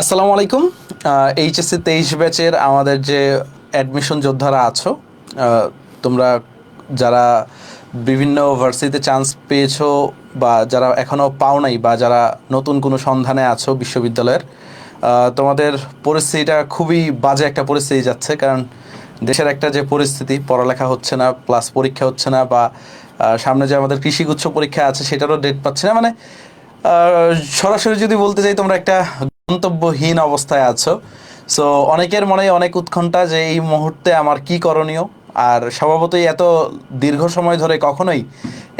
আসসালামু আলাইকুম। এইচএসসি তেইশ ব্যাচের আমাদের যে অ্যাডমিশন যোদ্ধারা আছো তোমরা যারা বিভিন্ন ভার্সিটিতে চান্স পেয়েছ বা যারা এখনও পাও নাই বা যারা নতুন কোনো সন্ধানে আছো বিশ্ববিদ্যালয়ের তোমাদের পরিস্থিতিটা খুবই বাজে একটা পরিস্থিতি যাচ্ছে, কারণ দেশের একটা যে পরিস্থিতি, পড়ালেখা হচ্ছে না প্লাস পরীক্ষা হচ্ছে না বা সামনে যে আমাদের কৃষিগুচ্ছ পরীক্ষা আছে সেটারও ডেট পাচ্ছে না। মানে সরাসরি যদি বলতে চাই তোমরা একটা গন্তব্যহীন অবস্থায় আছো। সো অনেকের মনে অনেক উৎকণ্ঠা যে এই মুহূর্তে আমার কি করণীয়? আর স্বভাবতই এত দীর্ঘ সময় ধরে কখনোই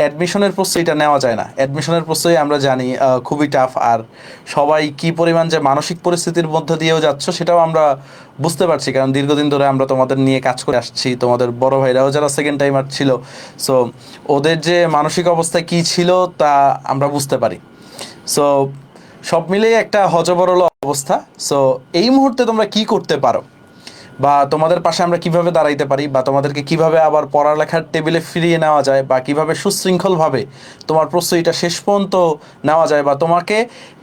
অ্যাডমিশনের প্রস্তুতিটা নেওয়া যায় না। অ্যাডমিশনের প্রস্তুতি আমরা জানি খুবই টাফ আর সবাই কি পরিমাণ যে মানসিক পরিস্থিতির মধ্যে দিয়েও যাচ্ছ সেটাও আমরা বুঝতে পারছি। কারণ দীর্ঘদিন ধরে আমরা তোমাদের নিয়ে কাজ করে আসছি, তোমাদের বড় ভাইরাও যারা সেকেন্ড টাইমার ছিল। সো ওদের যে মানসিক অবস্থা কি ছিল তা আমরা বুঝতে পারি। সো সব মিলিয়ে একটা হজবরল অবস্থা। সো এই মুহূর্তে তোমরা কি করতে পারো? বা তোমাদের পাশে আমরা কীভাবে দাঁড়াইতে পারি? বা তোমাদেরকে কীভাবে আবার পড়ালেখার টেবিলে ফিরিয়ে নেওয়া যায়? বা কীভাবে সুশৃঙ্খলভাবে তোমার প্রস্তুতিটা শেষ পর্যন্ত নেওয়া যায়? বা তোমাকে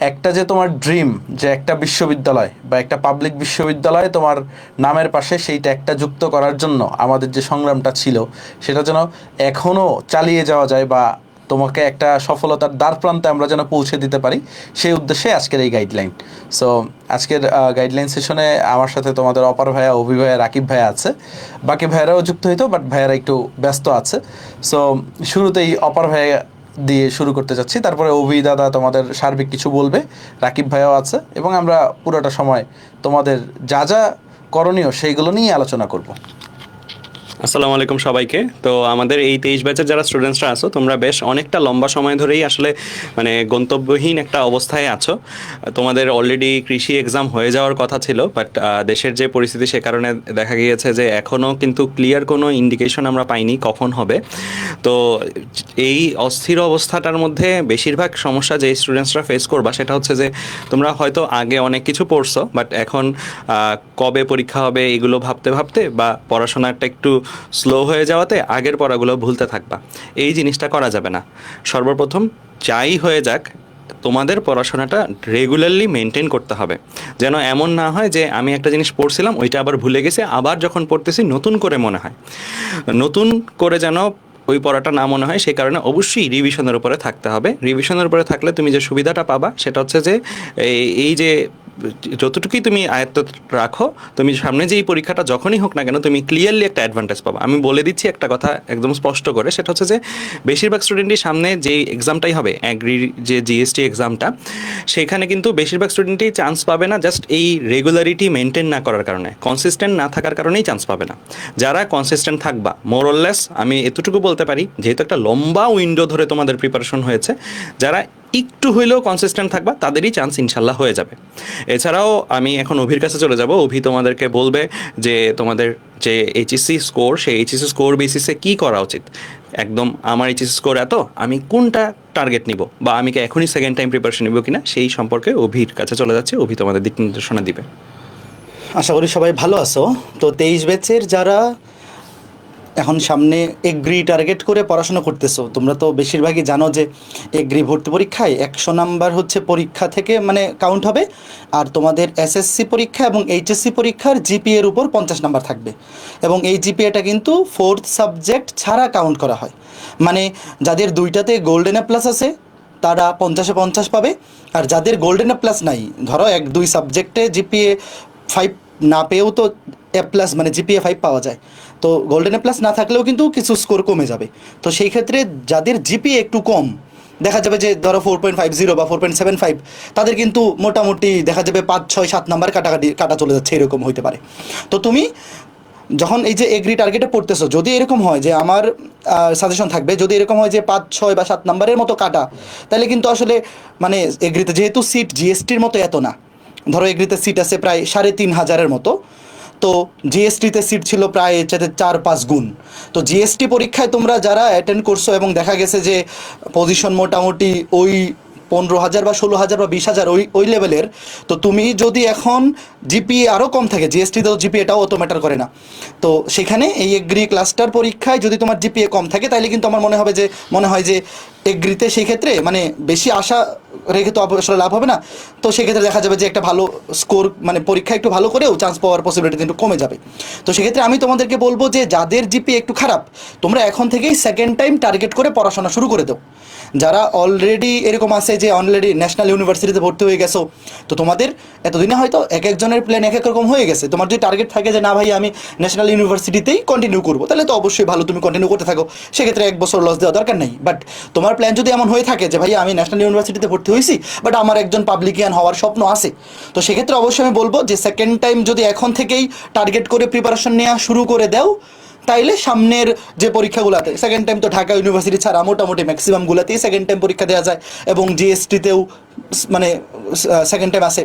একটা যে তোমার ড্রিম যে একটা বিশ্ববিদ্যালয় বা একটা পাবলিক বিশ্ববিদ্যালয় তোমার নামের পাশে, সেইটা একটা যুক্ত করার জন্য আমাদের যে সংগ্রামটা ছিল, সেটা যেন এখনও চালিয়ে যাওয়া যায় বা তোমাকে একটা সফলতার দ্বার প্রান্তে আমরা যেন পৌঁছে দিতে পারি, সেই উদ্দেশ্যে আজকের এই গাইডলাইন সো আজকের গাইডলাইন সেশনে আমার সাথে তোমাদের অপার ভাইয়া, অভি ভাইয়া, রাকিব ভাইয়া আছে। বাকি ভাইয়ারাও যুক্ত হইতো বাট ভাইয়ারা একটু ব্যস্ত আছে। সো শুরুতেই অপার ভাইয়া দিয়ে শুরু করতে যাচ্ছি। তারপরে অভি দাদা তোমাদের সার্বিক কিছু বলবে, রাকিব ভাইয়াও আছে, এবং আমরা পুরোটা সময় তোমাদের যা যা করণীয়, সেইগুলো নিয়ে আলোচনা করব। আসসালামু আলাইকুম সবাইকে। তো আমাদের এই তেইশ ব্যাচের যারা স্টুডেন্টসরা আছো, তোমরা বেশ অনেকটা লম্বা সময় ধরেই আসলে মানে গন্তব্যহীন একটা অবস্থায় আছো। তোমাদের অলরেডি কৃষি এক্সাম হয়ে যাওয়ার কথা ছিল বাট দেশের যে পরিস্থিতি সে কারণে দেখা গিয়েছে যে এখনও কিন্তু ক্লিয়ার কোনো ইন্ডিকেশন আমরা পাইনি কখন হবে। তো এই অস্থির অবস্থাটার মধ্যে বেশিরভাগ সমস্যা যে স্টুডেন্টসরা ফেস করবা, সেটা হচ্ছে যে তোমরা হয়তো আগে অনেক কিছু পড়ছো বাট এখন কবে পরীক্ষা হবে এগুলো ভাবতে ভাবতে বা পড়াশোনাটা একটু স্লো হয়ে যাওয়াতে আগের পড়াগুলো ভুলতে থাকবা। এই জিনিসটা করা যাবে না। সর্বপ্রথম যাই হয়ে যাক, তোমাদের পড়াশোনাটা রেগুলারলি মেনটেন করতে হবে। যেন এমন না হয় যে আমি একটা জিনিস পড়ছিলাম, ওইটা আবার ভুলে গেছে, আবার যখন পড়তেছি নতুন করে মনে হয়। নতুন করে যেন ওই পড়াটা না মনে হয় সেই কারণে অবশ্যই রিভিশনের উপরে থাকতে হবে। রিভিশনের উপরে থাকলে তুমি যে সুবিধাটা পাবা, সেটা হচ্ছে যে এই- যে যতটুকুই তুমি আয়ত্ত রাখো, তুমি সামনে যে এই পরীক্ষাটা যখনই হোক না কেন, তুমি ক্লিয়ারলি একটা অ্যাডভান্টেজ পাবা। আমি বলে দিচ্ছি একটা কথা একদম স্পষ্ট করে, সেটা হচ্ছে যে বেশিরভাগ স্টুডেন্টই সামনে যে এক্সামটাই হবে অ্যাগ্রির যে জিএসটি এক্সামটা সেখানে কিন্তু বেশিরভাগ স্টুডেন্টই চান্স পাবে না জাস্ট এই রেগুলারিটি মেনটেন না করার কারণে। কনসিস্টেন্ট না থাকার কারণেই চান্স পাবে না। যারা কনসিস্টেন্ট থাকবা মোরললেস আমি এতটুকু বলতে পারি, যেহেতু একটা লম্বা উইন্ডো ধরে তোমাদের প্রিপারেশন হয়েছে, যারা একটু হইলেও কনসিস্টেন্ট থাকবা, তাদেরই চান্স ইনশাল্লাহ হয়ে যাবে। এছাড়াও আমি এখন অভির কাছে চলে যাব। অভি তোমাদেরকে বলবে যে তোমাদের যে এইচএসসি স্কোর সেই এইচএসসি স্কোর বেসিসে কি করা উচিত? একদম আমার এইচএসসি স্কোর এত, আমি কোনটা টার্গেট নিব? বা আমি কি এখনই সেকেন্ড টাইম প্রিপারেশন নিব কিনা? সেই সম্পর্কে অভির কাছে চলে যাচ্ছে। অভি তোমাদের দিক নির্দেশনা দিবে। আশা করি সবাই ভালো আছো। তো তেইশ ব্যাচের যারা এখন সামনে এগ্রি টার্গেট করে পড়াশোনা করতেছো। তোমরা তো বেশিরভাগই জানো যে এগ্রি ভর্তি পরীক্ষায় একশো নাম্বার হচ্ছে পরীক্ষা থেকে মানে কাউন্ট হবে, আর তোমাদের এসএসসি পরীক্ষা এবং এইচএসসি পরীক্ষার জিপিএর উপর পঞ্চাশ নাম্বার থাকবে। এবং এই জিপিএটা কিন্তু ফোর্থ সাবজেক্ট ছাড়া কাউন্ট করা হয়। মানে যাদের দুইটাতে গোল্ডেন এ প্লাস আছে, তারা পঞ্চাশে পঞ্চাশ পাবে, আর যাদের গোল্ডেন প্লাস নাই, ধরো এক দুই সাবজেক্টে জিপিএ ফাইভ না পেয়েও তো এ প্লাস মানে জিপিএ ফাইভ পাওয়া যায়। তো গোল্ডেন প্লাস না থাকলেও কিন্তু কিছু স্কোর কমে যাবে। তো সেই ক্ষেত্রে যাদের জিপি একটু কম, দেখা যাবে যে ধরো ফোর পয়েন্ট ফাইভ জিরো বা ফোর পয়েন্ট সেভেন ফাইভ তাদের কিন্তু মোটামুটি দেখা যাবে পাঁচ, ছয়, সাত নাম্বার কাটাকাটি কাটা চলে যাচ্ছে, এরকম হইতে পারে। তো তুমি যখন এই যে এগ্রি টার্গেটে পড়তেছো, যদি এরকম হয় যে আমার সাজেশন থাকবে, যদি এরকম হয় যে পাঁচ, ছয় বা সাত নাম্বারের মতো কাটা, তাহলে কিন্তু আসলে মানে এগ্রিতে যেহেতু সিট জিএসটির মতো এত না, ধরো এগ্রিতে সিট আছে প্রায় সাড়ে তিন হাজারের মতো তো জিএসটিতে সিট ছিল প্রায় এর চার পাঁচ গুণ। তো জিএসটি পরীক্ষায় তোমরা যারা অ্যাটেন্ড করছ এবং দেখা গেছে যে পজিশন মোটামুটি ওই পনেরো হাজার বা ষোলো হাজার বা বিশ হাজার ওই ওই লেভেলের তো তুমি যদি এখন জিপিএ আরও কম থাকে জিএসটি তো জিপিএটাও অত ম্যাটার করে না। তো সেখানে এই এগ্রি ক্লাস্টার পরীক্ষায় যদি তোমার জিপিএ কম থাকে তাহলে কিন্তু আমার মনে হবে যে, মনে হয় যে এগ্রিতে সেই ক্ষেত্রে মানে বেশি আশা রেখে তো আসলে লাভ হবে না। তো সেক্ষেত্রে দেখা যাবে যে একটা ভালো স্কোর মানে পরীক্ষা একটু ভালো করেও চান্স পাওয়ার পসিবিলিটি কিন্তু কমে যাবে। তো সেক্ষেত্রে আমি তোমাদেরকে বলব যে যাদের জিপি একটু খারাপ, তোমরা এখন থেকেই সেকেন্ড টাইম টার্গেট করে পড়াশোনা শুরু করে দাও। যারা অলরেডি এরকম আছে যে অলরেডি ন্যাশনাল ইউনিভার্সিটিতে ভর্তি হয়ে গেছো, তো তোমাদের এতদিনে হয়তো এক একজনের প্ল্যান এক এক রকম হয়ে গেছে। তোমার যদি টার্গেট থাকে যে না ভাই, আমি ন্যাশনাল ইউনিভার্সিটিতেই কন্টিনিউ করব, তাহলে তো অবশ্যই ভালো তুমি কন্টিনিউ করতে থাকো। সেক্ষেত্রে এক বছর লস দেওয়া দরকার নেই। বাট তোমার প্ল্যান যদি এমন হয়ে থাকে যে ভাই, আমি ন্যাশনাল ইউনিভার্সিটিতে ভর্তি হয়েছি বাট আমার একজন পাবলিকিয়ান হওয়ার স্বপ্ন আছে। তো সেক্ষেত্রে অবশ্যই আমি বলব যে সেকেন্ড টাইম যদি এখন থেকেই টার্গেট করে প্রিপারেশন নেওয়া শুরু করে দেও, তাইলে সামনের যে পরীক্ষাগুলোতে সেকেন্ড টাইম তো ঢাকা ইউনিভার্সিটি ছাড়া মোটামুটি ম্যাক্সিমামগুলোতেই সেকেন্ড টাইম পরীক্ষা দেওয়া যায়, এবং জিএসটিতেও মানে সেকেন্ড টাইম আসে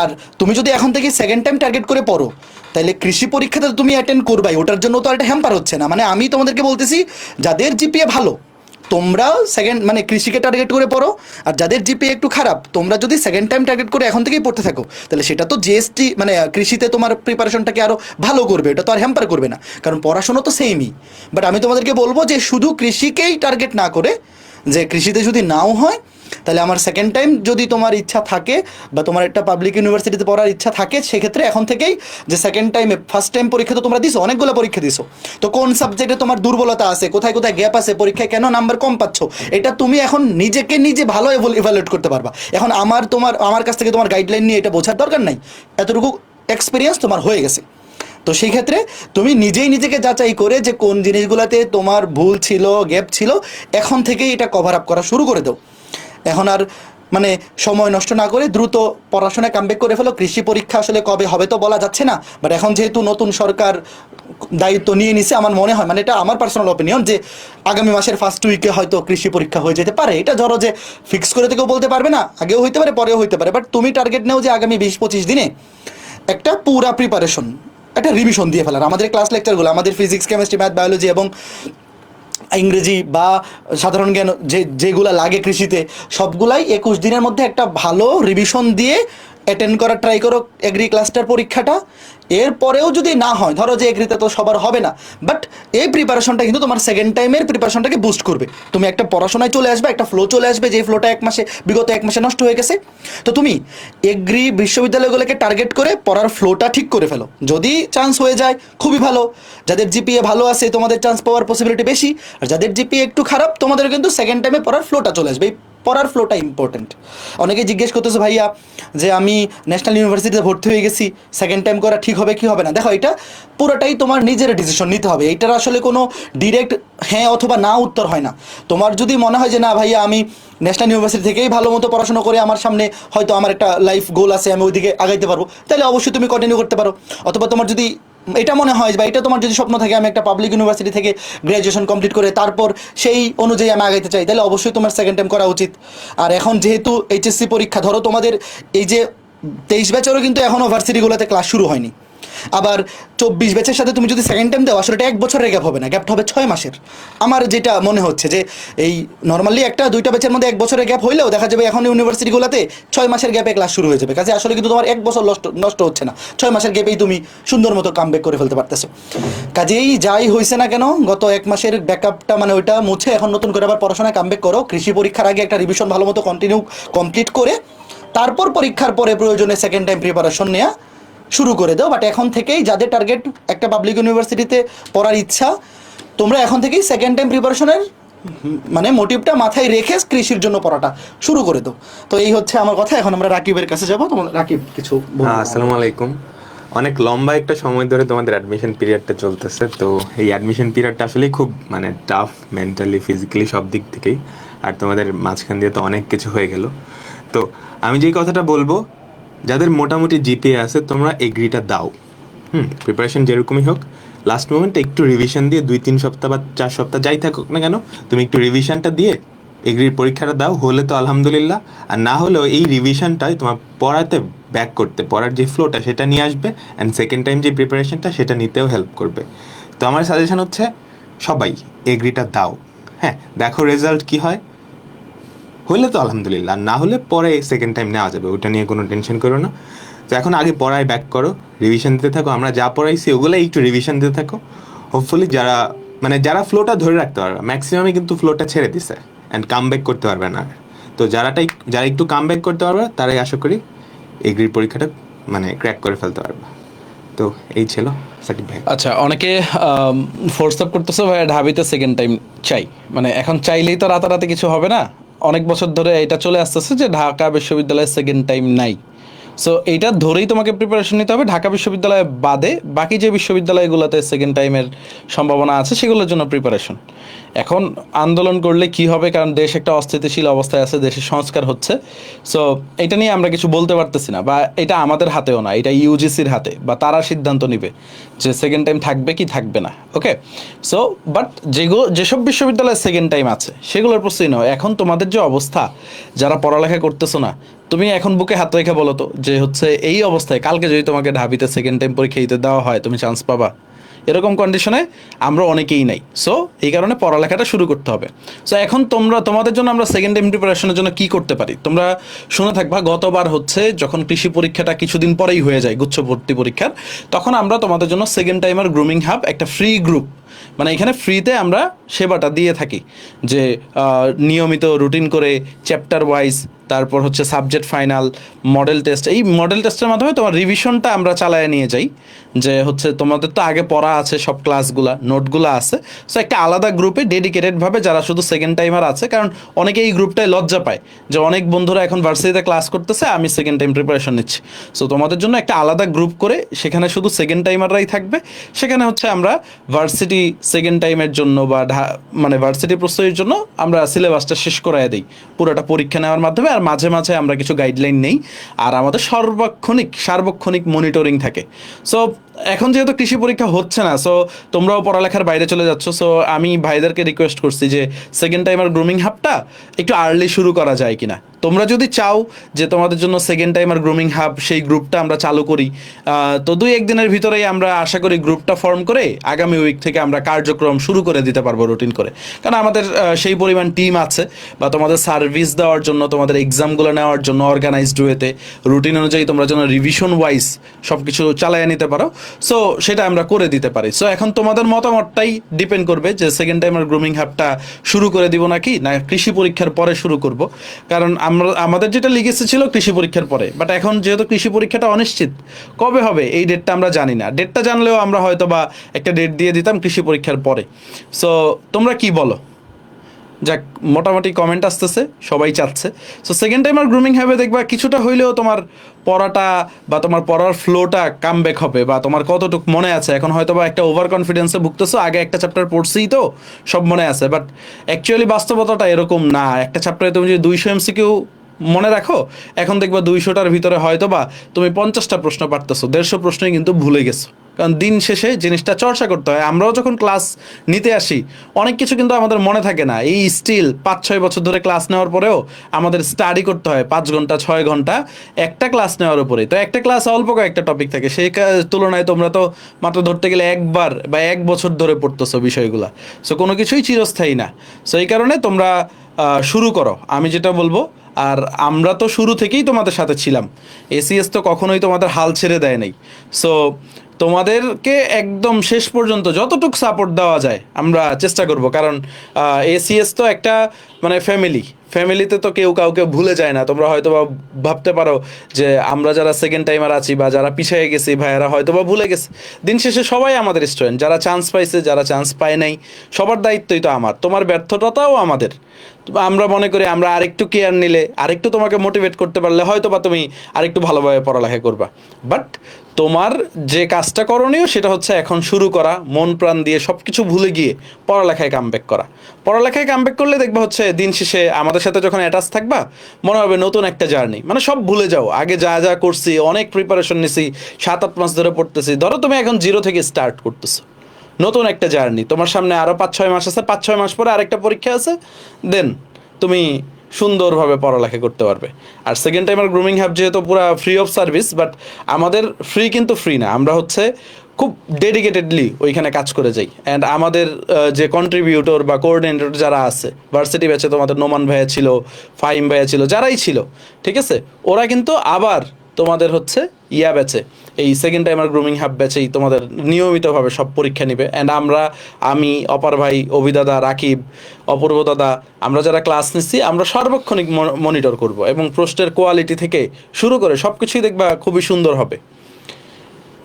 আর তুমি যদি এখন থেকে সেকেন্ড টাইম টার্গেট করে পড়ো তাহলে কৃষি পরীক্ষাতে তুমি অ্যাটেন্ড করবাই, ওটার জন্য তো একটা হ্যাম্পার হচ্ছে না। মানে আমি তোমাদেরকে বলতেছি, যাদের জিপিএ ভালো তোমরা সেকেন্ড মানে কৃষিকে টার্গেট করে পড়ো। আর যাদের জিপিএ একটু খারাপ, তোমরা যদি সেকেন্ড টাইম টার্গেট করে এখন থেকেই পড়তে থাকো, তাহলে সেটা তো জিএসটি মানে কৃষিতে তোমার প্রিপারেশনটাকে আরও ভালো করবে এটা তো আর হ্যাম্পার করবে না। কারণ পড়াশোনা তো সেমই বাট আমি তোমাদেরকে বলব যে শুধু কৃষিকেই টার্গেট না করে যে কৃষিতে যদি নাও হয়, তাহলে আমার সেকেন্ড টাইম যদি তোমার ইচ্ছা থাকে বা তোমার একটা পাবলিক ইউনিভার্সিটিতে পড়ার ইচ্ছা থাকে, সেক্ষেত্রে এখন থেকেই যে সেকেন্ড টাইমে ফার্স্ট টাইম পরীক্ষা তো তোমরা দিছো, অনেকগুলো পরীক্ষা দিছো। তো কোন সাবজেক্টে তোমার দুর্বলতা আছে? কোথায় কোথায় গ্যাপ আছে? পরীক্ষায় কেন নাম্বার কম পাচ্ছ? এটা তুমি এখন নিজেকে নিজে ভালো ইভ্যালুয়েট করতে পারবা। এখন আমার তোমার, আমার কাছ থেকে তোমার গাইডলাইন নিয়ে এটা বোঝার দরকার নাই। এতটুকু এক্সপিরিয়েন্স তোমার হয়ে গেছে। তো সেই ক্ষেত্রে তুমি নিজেই নিজেকে যাচাই করে যে কোন জিনিসগুলোতে তোমার ভুল ছিল গ্যাপ ছিল, এখন থেকেই এটা কভার আপ করা শুরু করে দাও। এখন আর মানে সময় নষ্ট না করে দ্রুত পড়াশোনায় কামব্যাক করে ফেলো। কৃষি পরীক্ষা আসলে কবে হবে তো বলা যাচ্ছে না বাট এখন যেহেতু নতুন সরকার দায়িত্ব নিয়ে নিছে, আমার মনে হয় মানে এটা আমার পার্সোনাল অপিনিয়ন যে আগামী মাসের ফার্স্ট উইকে হয়তো কৃষি পরীক্ষা হয়ে যেতে পারে। এটা ধরো যে ফিক্স করে থেকেও বলতে পারবে না, আগেও হইতে পারে, পরেও হইতে পারে বাট তুমি টার্গেট নেও যে আগামী বিশ পঁচিশ দিনে একটা পুরা প্রিপারেশন একটা রিভিশন দিয়ে ফেলার। আমাদের ক্লাস লেকচারগুলো আমাদের ফিজিক্স কেমিস্ট্রি ম্যাথ বায়োলজি এবং ইংরেজি বা সাধারণ জ্ঞান যে যেগুলো লাগে কৃষিতে, সবগুলাই একুশ দিনের মধ্যে একটা ভালো রিভিশন দিয়ে অ্যাটেন্ড করার ট্রাই করো এগ্রি ক্লাস্টার পরীক্ষাটা। এরপরেও যদি না হয়, ধরো যে এগ্রিতে তো সবার হবে না বাট এই প্রিপারেশনটা কিন্তু তোমার সেকেন্ড টাইমের প্রিপারেশনটাকে বুস্ট করবে। তুমি একটা পড়াশোনায় চলে আসবে, একটা ফ্লো চলে আসবে যে ফ্লোটা এক মাসে, বিগত এক মাসে নষ্ট হয়ে গেছে। তো তুমি এগ্রি বিশ্ববিদ্যালয়গুলোকে টার্গেট করে পড়ার ফ্লোটা ঠিক করে ফেলো। যদি চান্স হয়ে যায়, খুবই ভালো। যাদের জিপিএ ভালো আছে, তোমাদের চান্স পাওয়ার পসিবিলিটি বেশি। আর যাদের জিপিএ একটু খারাপ তোমাদের কিন্তু সেকেন্ড টাইমে পড়ার ফ্লোটা চলে আসবে। পড়ার ফ্লোটা ইম্পর্টেন্ট অনেকে জিজ্ঞেস করতেছে, ভাইয়া, যে আমি ন্যাশনাল ইউনিভার্সিটিতে ভর্তি হয়ে গেছি সেকেন্ড টাইম করা ঠিক হবে কি হবে না? দেখো, এটা পুরোটাই তোমার নিজের ডিসিশন নিতে হবে। এটার আসলে কোনো ডিরেক্ট হ্যাঁ অথবা না উত্তর হয় না। তোমার যদি মনে হয় যে, না ভাইয়া, আমি ন্যাশনাল ইউনিভার্সিটি থেকেই ভালো মতো পড়াশোনা করে আমার সামনে হয়তো আমার একটা লাইফ গোল আছে, আমি ওইদিকে আগাইতে পারব, তাহলে অবশ্যই তুমি কন্টিনিউ করতে পারো। অথবা তোমার যদি এটা মনে হয় বা এটা তোমার যদি স্বপ্ন থাকে আমি একটা পাবলিক ইউনিভার্সিটি থেকে গ্র্যাজুয়েশন কমপ্লিট করে তারপর সেই অনুযায়ী আমি আগাইতে চাই, তাহলে অবশ্যই তোমার সেকেন্ড টাইম করা উচিত। আর এখন যেহেতু এইচএসসি পরীক্ষা, ধরো তোমাদের এই যে তেইশ ব্যাচেরও কিন্তু এখনও ভার্সিটিগুলোতে ক্লাস শুরু হয়নি। আবার চব্বিশ ব্যাচের সাথে তুমি যদি সেকেন্ড টাইম দাও, আসলে এক বছরের গ্যাপ হবে না গ্যাপটা হবে ছয় মাসের। আমার যেটা মনে হচ্ছে যে, এই নর্মালি একটা দুইটা ব্যাচের মধ্যে এক বছরের গ্যাপ হইলেও দেখা যাবে এখন ইউনিভার্সিটিগুলোতে ছয় মাসের গ্যাপে ক্লাস শুরু হয়ে যাবে। কাজে আসলে কিন্তু তোমার এক বছর নষ্ট নষ্ট হচ্ছে না। ছয় মাসের গ্যাপেই তুমি সুন্দর মতো কাম করে ফেলতে পারতেছো। কাজেই যাই হয়েছে না কেন, গত এক মাসের ব্যাকআপটা মানে ওইটা মুছে এখন নতুন করে আবার পড়াশোনায় কাম করো। কৃষি পরীক্ষার আগে একটা রিভিশন ভালো মতো কন্টিনিউ কমপ্লিট করে, তারপর পরীক্ষার পরে প্রয়োজনে সেকেন্ড টাইম প্রিপারেশন নেওয়া শুরু করে দাও বাট এখন থেকেই যাদের টার্গেট একটা পাবলিক ইউনিভার্সিটিতে পড়ার ইচ্ছা, তোমরা এখন থেকেই সেকেন্ড টাইম প্রিপারেশনের মানে মোটিভটা মাথায় রেখে কৃষির জন্য পড়াটা শুরু করে দাও। তো এই হচ্ছে আমার কথা, এখন আমরা রাকিবের কাছে যাব। তোমার, রাকিব, কিছু হ্যাঁ আসসালামু আলাইকুম। অনেক লম্বা একটা সময় ধরে তোমাদের অ্যাডমিশন পিরিয়ডটা চলতেছে, তো এই অ্যাডমিশন পিরিয়ডটা আসলেই খুব মানে টাফ মেন্টালি ফিজিক্যালি সব দিক থেকেই। আর তোমাদের মাঝখান দিয়ে তো অনেক কিছু হয়ে গেল। তো আমি যেই কথাটা বলব যাদের মোটামুটি জিপিএ আছে, তোমরা এগ্রিটা দাও। হুম প্রিপারেশন যেরকমই হোক লাস্ট মোমেন্টে একটু রিভিশন দিয়ে দুই, তিন সপ্তাহ বা চার সপ্তাহ যাই থাকুক না কেন, তুমি একটু রিভিশনটা দিয়ে এগ্রির পরীক্ষাটা দাও, হলে তো আলহামদুলিল্লাহ। আর না হলেও এই রিভিশনটাই তোমার পড়াতে ব্যাক করতে, পড়ার যে ফ্লোটা সেটা নিয়ে আসবে অ্যান্ড সেকেন্ড টাইম যে প্রিপারেশনটা সেটা নিতেও হেল্প করবে। তো আমার সাজেশন হচ্ছে, সবাই এগ্রিটা দাও। হ্যাঁ দেখো রেজাল্ট কি হয়। হলে তো আলহামদুলিল্লাহ না হলে পরে সেকেন্ড টাইম নেওয়া যাবে ওটা নিয়ে কোনো টেনশন করো না। তো এখন আগে পড়ায় ব্যাক করো রিভিশন দিতে থাকো, আমরা যা পড়াইছি ওগুলাই একটু রিভিশন দিতে থাকো। হোপফুলি যারা মানে যারা ফ্লোটা ধরে রাখতে পারবে ম্যাক্সিমামই কিন্তু ফ্লোটা ছেড়ে দিছে অ্যান্ড কাম ব্যাক করতে পারবে না। তো যারাটাই যারা একটু কাম ব্যাক করতে পারবে, তারাই আশা করি এগ্রির পরীক্ষাটা মানে ক্র্যাক করে ফেলতে পারবে। তো এই ছিল সাকিব ভাই। আচ্ছা অনেকে ফোর্স আপ করতেছে ভাই ঢাবিতে সেকেন্ড টাইম চাই। মানে এখন চাইলেই তো রাতারাতি কিছু হবে না। অনেক বছর ধরে এটা চলে আসতেছে যে ঢাকা বিশ্ববিদ্যালয়ে সেকেন্ড টাইম নাই। সো এইটা ধরেই তোমাকে প্রিপারেশন নিতে হবে ঢাকা বিশ্ববিদ্যালয়ে বাদে বাকি যে বিশ্ববিদ্যালয়গুলোতে সেকেন্ড টাইমের সম্ভাবনা আছে, সেগুলোর জন্য প্রিপারেশন এখন আন্দোলন করলে কি হবে? কারণ দেশ একটা অস্থিতিশীল অবস্থায় আছে, দেশের সংস্কার হচ্ছে। সো এটা নিয়ে আমরা কিছু বলতে পারতেছি না, বা এটা আমাদের হাতেও না, এটা ইউজিসির হাতে, বা তারা সিদ্ধান্ত নিবে যে সেকেন্ড টাইম থাকবে কি থাকবে না ওকে সো বাট যেগুলো যেসব বিশ্ববিদ্যালয়ে সেকেন্ড টাইম আছে, সেগুলোর প্রশ্নই নয়, এখন তোমাদের যে অবস্থা, যারা পড়ালেখা করতেছো না, তুমি এখন বুকে হাত রেখে বলো তো, যে হচ্ছে এই অবস্থায়, কালকে যদি তোমাকে ঢাবিতে সেকেন্ড টাইম পরীক্ষা দিতে দেওয়া হয়, তুমি চান্স পাবা। এরকম কন্ডিশনে আমরা অনেকেই নাই। সো এই কারণে পড়ালেখাটা শুরু করতে হবে। সো এখন তোমরা, তোমাদের জন্য আমরা সেকেন্ড টাইম প্রিপারেশনের জন্য কি করতে পারি? তোমরা শুনে থাকবা, গতবার হচ্ছে যখন কৃষি পরীক্ষাটা কিছুদিন পরেই হয়ে যায়, গুচ্ছ ভর্তি পরীক্ষার, তখন আমরা তোমাদের জন্য সেকেন্ড টাইমার গ্রুমিং হাব একটা ফ্রি গ্রুপ মানে এখানে ফ্রিতে আমরা সেবাটা দিয়ে থাকি। যে নিয়মিত রুটিন করে চ্যাপ্টার ওয়াইজ তারপর হচ্ছে সাবজেক্ট ফাইনাল মডেল টেস্ট এই মডেল টেস্টের মাধ্যমে তোমার রিভিশনটা আমরা চালায় নিয়ে যাই। যে হচ্ছে তোমাদের তো আগে পড়া আছে সব ক্লাসগুলা নোটগুলো আছে। সো একটা আলাদা গ্রুপে ডেডিকেটেডভাবে যারা শুধু সেকেন্ড টাইমার আছে, কারণ অনেকে এই গ্রুপটায় লজ্জা পায়। যে অনেক বন্ধুরা এখন ভার্সিটিতে ক্লাস করতেছে, আমি সেকেন্ড টাইম প্রিপারেশন নিচ্ছি। সো তোমাদের জন্য একটা আলাদা গ্রুপ করে, সেখানে শুধু সেকেন্ড টাইমাররাই থাকবে। সেখানে হচ্ছে আমরা ভার্সিটি সেকেন্ড টাইমের জন্য বা মানে ভার্সিটি প্রস্তুতির জন্য আমরা সিলেবাসটা শেষ করায় দিই। পুরোটা পরীক্ষা নেওয়ার মাধ্যমে আর মাঝে মাঝে আমরা কিছু গাইডলাইন নেই আর আমাদের সর্বক্ষণিক সার্বক্ষণিক মনিটরিং থাকে। সো এখন যেহেতু কৃষি পরীক্ষা হচ্ছে না সো তোমরাও পড়ালেখার বাইরে চলে যাচ্ছ সো আমি ভাইদেরকে রিকোয়েস্ট করছি যে সেকেন্ড টাইমার গ্রুমিং হাবটা একটু আর্লি শুরু করা যায় কিনা। তোমরা যদি চাও যে তোমাদের জন্য সেকেন্ড টাইমার গ্রুমিং হাব সেই গ্রুপটা আমরা চালু করি তো দুই একদিনের ভিতরেই আমরা আশা করি গ্রুপটা ফর্ম করে আগামী উইক থেকে আমরা কার্যক্রম শুরু করে দিতে পারব রুটিন করে। কারণ আমাদের সেই পরিমাণ টিম আছে বা তোমাদের সার্ভিস দেওয়ার জন্য, তোমাদের এক্সামগুলো নেওয়ার জন্য অর্গানাইজড ওয়েতে রুটিন অনুযায়ী তোমরা যেন রিভিশন ওয়াইজ সব কিছু চালায় নিতে পারো। সো সেটা আমরা করে দিতে পারি। সো এখন তোমাদের মতামতটাই ডিপেন্ড করবে যে সেকেন্ড টাইমার গ্রুমিং হাবটা শুরু করে দিব নাকি, না কৃষি পরীক্ষার পরে শুরু করব। কারণ আমরা, আমাদের যেটা লিগেছে ছিল কৃষি পরীক্ষার পরে। বাট এখন যেহেতু কৃষি পরীক্ষাটা অনিশ্চিত, কবে হবে এই ডেটটা আমরা জানি না। ডেটটা জানলেও আমরা হয়তো বা একটা ডেট দিয়ে দিতাম কৃষি পরীক্ষার পরে। সো তোমরা কি বলো? যাক, মোটামুটি কমেন্ট আসতেছে, সবাই চাচ্ছে। সো সেকেন্ড টাইম আর গ্রুমিং হবে, দেখবা কিছুটা হইলেও তোমার পড়াটা বা তোমার পড়ার ফ্লোটা কামব্যাক হবে বা তোমার কতটুক মনে আছে। এখন হয়তো বা একটা ওভার কনফিডেন্সে ভুগতেছো, আগে একটা চ্যাপ্টার পড়ছেই তো, সব মনে আছে। বাট অ্যাকচুয়ালি বাস্তবতাটা এরকম না। একটা চ্যাপ্টারে তুমি যদি দুইশো এমসিকিউ মনে রাখো, এখন দেখবা দুইশোটার ভিতরে হয়তো বা তুমি পঞ্চাশটা প্রশ্ন পারতেছো, দেড়শো প্রশ্নই কিন্তু ভুলে গেছো। কারণ দিন শেষে জিনিসটা চর্চা করতে হয়। আমরাও যখন ক্লাস নিতে আসি, অনেক কিছু কিন্তু আমাদের মনে থাকে না। এই স্টিল পাঁচ, ছয় বছর ধরে ক্লাস নেওয়ার পরেও আমাদের স্টাডি করতে হয় পাঁচ ঘণ্টা, ছয় ঘণ্টা, একটা ক্লাস নেওয়ার উপরে তো একটা ক্লাস অল্প কয়েকটা টপিক থাকে। সেই তুলনায় তোমরা তো মাত্র ধরতে গেলে একবার বা এক বছর ধরে পড়তেছো বিষয়গুলা। সো কোনো কিছুই চিরস্থায়ী না। সো এই কারণে তোমরা শুরু করো। আমি যেটা বলব, আর আমরা তো শুরু থেকেই তোমাদের সাথে ছিলাম। এসিএস তো কখনোই তোমাদের হাল ছেড়ে দেয় নাই। সো তোমাদেরকে একদম শেষ পর্যন্ত যতটুকু সাপোর্ট দেওয়া যায় আমরা চেষ্টা করব। কারণ এসিএস তো একটা মানে ফ্যামিলি ফ্যামিলিতে তো কেউ কাউকে ভুলে যায় না। তোমরা হয়তো বা ভাবতে পারো যে আমরা যারা সেকেন্ড টাইমার আছি বা যারা পিছিয়ে গেছি, ভাইয়েরা হয়তো বা ভুলে গেছে। দিন শেষে সবাই আমাদের স্টুডেন্ট যারা চান্স পাইছে, যারা চান্স পায় নাই, সবার দায়িত্বই তো আমার। তোমার ব্যর্থতাও আমাদের। আমরা মনে করি আমরা আরেকটু কেয়ার নিলে, আরেকটু তোমাকে মোটিভেট করতে পারলে হয়তো বা তুমি আরেকটু ভালোভাবে পড়ালেখা করবা। বাট তোমার যে কাজটা করণীয়, সেটা হচ্ছে এখন শুরু করা, মন প্রাণ দিয়ে সব কিছু ভুলে গিয়ে পড়ালেখায় কামব্যাক করা। পড়ালেখায় কামব্যাক করলে দেখবা হচ্ছে দিন শেষে আমাদের সাথে যখন অ্যাটাচ থাকবা, মনে হবে নতুন একটা জার্নি মানে সব ভুলে যাও। আগে যা যা করছি, অনেক প্রিপারেশন নিছি সাত আট মাস ধরে পড়তেছি। ধরো তুমি এখন জিরো থেকে স্টার্ট করতেছো। নতুন একটা জার্নি তোমার সামনে আরও পাঁচ ছয় মাস আছে পাঁচ ছয় মাস পরে আরেকটা পরীক্ষা আছে দেন তুমি সুন্দরভাবে পড়ালেখা করতে পারবে। আর সেকেন্ড টাইমার গ্রুমিং হ্যাব যেহেতু পুরো ফ্রি অফ সার্ভিস বাট আমাদের ফ্রি কিন্তু ফ্রি না। আমরা হচ্ছে খুব ডেডিকেটেডলি ওইখানে কাজ করে যাই। অ্যান্ড আমাদের যে কন্ট্রিবিউটর বা কোঅর্ডিনেটর যারা আছে ভার্সিটি ব্যাচে তোমাদের নোমান ভাইয়া ছিল ফাইম ভাইয়া ছিল, যারাই ছিল, ঠিক আছে? ওরা কিন্তু আবার তোমাদের হচ্ছে ইয়া ব্যাচে এই সেকেন্ড টাইমার গ্রুমিং হাব ব্যাচেই তোমাদের নিয়মিতভাবে সব পরীক্ষা নিবে। অ্যান্ড আমরা, আমি, অপার ভাই অভিদাদা রাকিব, অপূর্ব দাদা, আমরা যারা ক্লাস নিচ্ছি, আমরা সার্বক্ষণিক মনিটর করব এবং প্রশ্নের কোয়ালিটি থেকে শুরু করে সব কিছুই দেখবা খুবই সুন্দর হবে।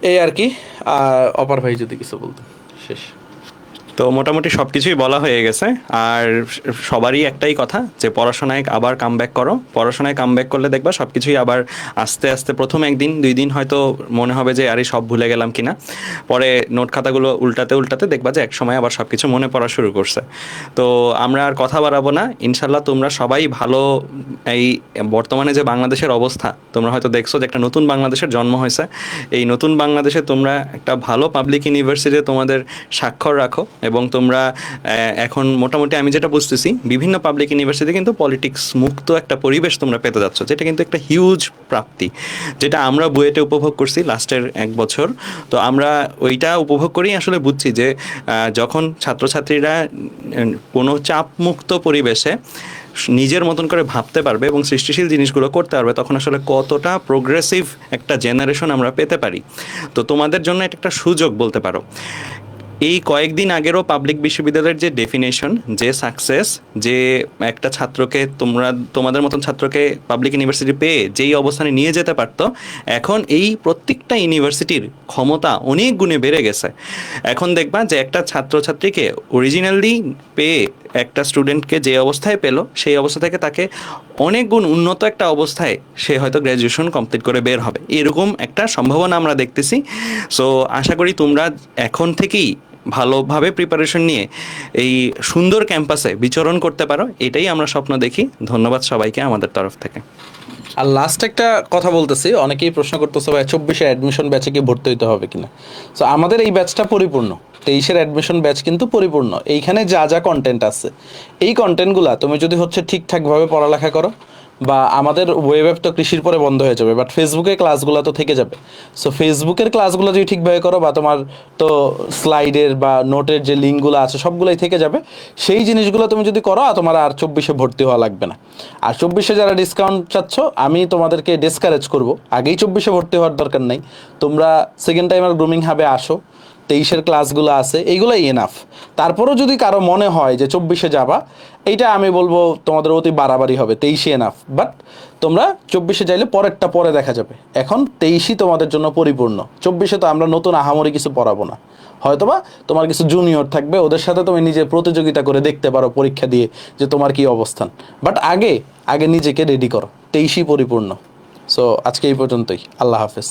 এই আর কি। আর অপার ভাই যদি কিছু বলতো শেষ। তো মোটামুটি সব কিছুই বলা হয়ে গেছে। আর সবারই একটাই কথা যে পড়াশোনায় আবার কাম ব্যাক করো। পড়াশোনায় কাম ব্যাক করলে দেখবা সব কিছুই আবার আস্তে আস্তে প্রথম একদিন, দুই দিন হয়তো মনে হবে যে, আরে, সব ভুলে গেলাম কিনা। পরে নোট খাতাগুলো উল্টাতে উল্টাতে দেখবা যে এক সময় আবার সব কিছু মনে পড়া শুরু করছে। তো আমরা আর কথা বাড়াবো না। ইনশাল্লাহ তোমরা সবাই ভালো এই বর্তমানে যে বাংলাদেশের অবস্থা, তোমরা হয়তো দেখছ যে একটা নতুন বাংলাদেশের জন্ম হয়েছে। এই নতুন বাংলাদেশে তোমরা একটা ভালো পাবলিক ইউনিভার্সিটিতে তোমাদের স্বাক্ষর রাখো। এবং তোমরা এখন মোটামুটি আমি যেটা বুঝতেছি, বিভিন্ন পাবলিক ইউনিভার্সিটি কিন্তু পলিটিক্স মুক্ত একটা পরিবেশ তোমরা পেতে যাচ্ছ, যেটা কিন্তু একটা হিউজ প্রাপ্তি, যেটা আমরা বুয়েটে উপভোগ করছি লাস্টের এক বছর। তো আমরা ওইটা উপভোগ করেই আসলে বুঝছি যে যখন ছাত্রছাত্রীরা কোনো চাপমুক্ত পরিবেশে নিজের মতন করে ভাবতে পারবে এবং সৃষ্টিশীল জিনিসগুলো করতে পারবে, তখন আসলে কতটা প্রোগ্রেসিভ একটা জেনারেশন আমরা পেতে পারি। তো তোমাদের জন্য এটা একটা সুযোগ বলতে পারো। এই কয়েকদিন আগেরও পাবলিক বিশ্ববিদ্যালয়ের যে ডেফিনেশন যে সাকসেস যে একটা ছাত্রকে তোমরা, তোমাদের মতন ছাত্রকে পাবলিক ইউনিভার্সিটি পেয়ে যেই অবস্থানে নিয়ে যেতে পারতো, এখন এই প্রত্যেকটা ইউনিভার্সিটির ক্ষমতা অনেক গুণে বেড়ে গেছে। এখন দেখবা যে একটা ছাত্রছাত্রীকে অরিজিনালি পেয়ে একটা স্টুডেন্টকে যে অবস্থায় পেল, সেই অবস্থা থেকে তাকে অনেক গুণ উন্নত একটা অবস্থায় সে হয়তো গ্র্যাজুয়েশন কমপ্লিট করে বের হবে। এরকম একটা সম্ভাবনা আমরা দেখতেছি। সো আশা করি তোমরা এখন থেকেই ভালোভাবে প্রিপারেশন নিয়ে এই সুন্দর ক্যাম্পাসে বিচরণ করতে পারো, এটাই আমরা স্বপ্ন দেখি। ধন্যবাদ সবাইকে আমাদের তরফ থেকে। আর লাস্ট একটা কথা বলতেছি, অনেকেই প্রশ্ন করতেছে, ভাই চব্বিশে অ্যাডমিশন ব্যাচে কি ভর্তি হইতে হবে কিনা? সো আমাদের এই ব্যাচটা পরিপূর্ণ, তেইশের অ্যাডমিশন ব্যাচ কিন্তু পরিপূর্ণ। এইখানে যা যা কন্টেন্ট আছে, এই কন্টেন্টগুলা তুমি যদি হচ্ছে ঠিকঠাকভাবে পড়ালেখা করো বা আমাদের ওয়েব অ্যাপ তো কৃষির পরে বন্ধ হয়ে যাবে বাট ফেসবুকে ক্লাসগুলো তো থেকে যাবে। সো ফেসবুকের ক্লাসগুলো যদি ঠিকভাবে করো বা তোমার তো স্লাইডের বা নোটের যে লিঙ্কগুলো আছে, সবগুলোই থেকে যাবে। সেই জিনিসগুলো তুমি যদি করো, আর তোমার আর চব্বিশে ভর্তি হওয়া লাগবে না। আর চব্বিশে যারা ডিসকাউন্ট চাচ্ছ, আমি তোমাদেরকে ডিসকারেজ করব। আগেই চব্বিশে ভর্তি হওয়ার দরকার নেই। তোমরা সেকেন্ড টাইমার গ্রুমিং হাবে আসো। তেইশের ক্লাসগুলো আছে, এইগুলোই এনাফ তারপরেও যদি কারও মনে হয় যে চব্বিশে যাবা, এইটা আমি বলব তোমাদের অতি বাড়াবাড়ি হবে, তেইশে এনাফ বাট তোমরা চব্বিশে চাইলে পরেরটা পরে দেখা যাবে। এখন তেইশই তোমাদের জন্য পরিপূর্ণ। চব্বিশে তো আমরা নতুন আহামরি কিছু পড়াবো না। হয়তোবা তোমার কিছু জুনিয়র থাকবে, ওদের সাথে তুমি নিজে প্রতিযোগিতা করে দেখতে পারো পরীক্ষা দিয়ে যে তোমার কি অবস্থান। বাট আগে আগে নিজেকে রেডি করো। তেইশই পরিপূর্ণ। সো আজকে এই পর্যন্তই। আল্লাহ হাফেজ।